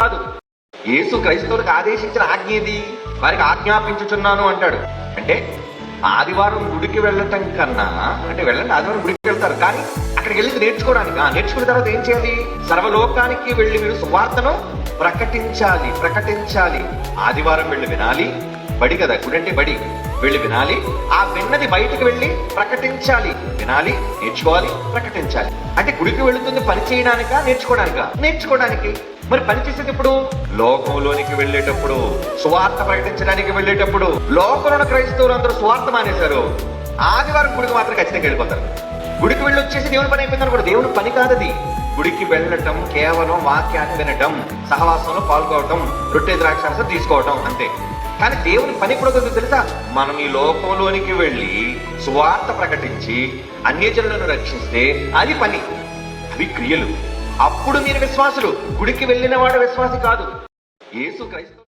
కాదు. యేసు క్రైస్తవులకు ఆదేశించిన ఆజ్ఞ ఇది వారికి ఆజ్ఞాపించుచున్నాను అంటాడు. అంటే ఆదివారం గుడికి వెళ్ళటం కన్నా అంటే వెళ్ళండి ఆదివారం గుడికి వెళ్తారు. కానీ అక్కడికి వెళ్ళి నేర్చుకోవడానికి ఆ నేర్చుకున్న తర్వాత ఏం చేయాలి? సర్వలోకానికి వెళ్ళి మీరు సువార్తను ప్రకటించాలి ప్రకటించాలి. ఆదివారం వెళ్ళి వినాలి. బడి కదా గుడి అంటే బడి. వెళ్ళి వినాలి. ఆ విన్నది బయటికి వెళ్ళి ప్రకటించాలి. వినాలి నేర్చుకోవాలి ప్రకటించాలి. అంటే గుడికి వెళుతుంది పని చేయడానిక నేర్చుకోవడానిక నేర్చుకోవడానికి మరి పని చేసేది ఎప్పుడు? లోకంలోనికి వెళ్ళేటప్పుడు. స్వార్థ ప్రకటించడానికి వెళ్ళేటప్పుడు. లోకంలో క్రైస్తవులు అందరూ స్వార్థ మానేశారు. ఆదివారం గుడికి మాత్రం ఖచ్చితంగా వెళ్ళిపోతారు. గుడికి వెళ్ళి వచ్చేసి దేవుని పని అయిపోయింది కూడా దేవుని పని కాదది. గుడికి వెళ్ళటం కేవలం వాక్యాన్ని వినటం సహవాసంలో పాల్గొవటం రొట్టె ద్రాక్షారసం తీసుకోవటం అంతే. కానీ దేవుని పని కూడా తెలుసా? మనం ఈ లోకంలోనికి వెళ్ళి సువార్త ప్రకటించి అన్యజనులను రక్షిస్తే అది పని. అవి క్రియలు. అప్పుడు మీరు విశ్వాసులు. గుడికి వెళ్ళిన వాడు విశ్వాసి కాదు. యేసు క్రైస్తవ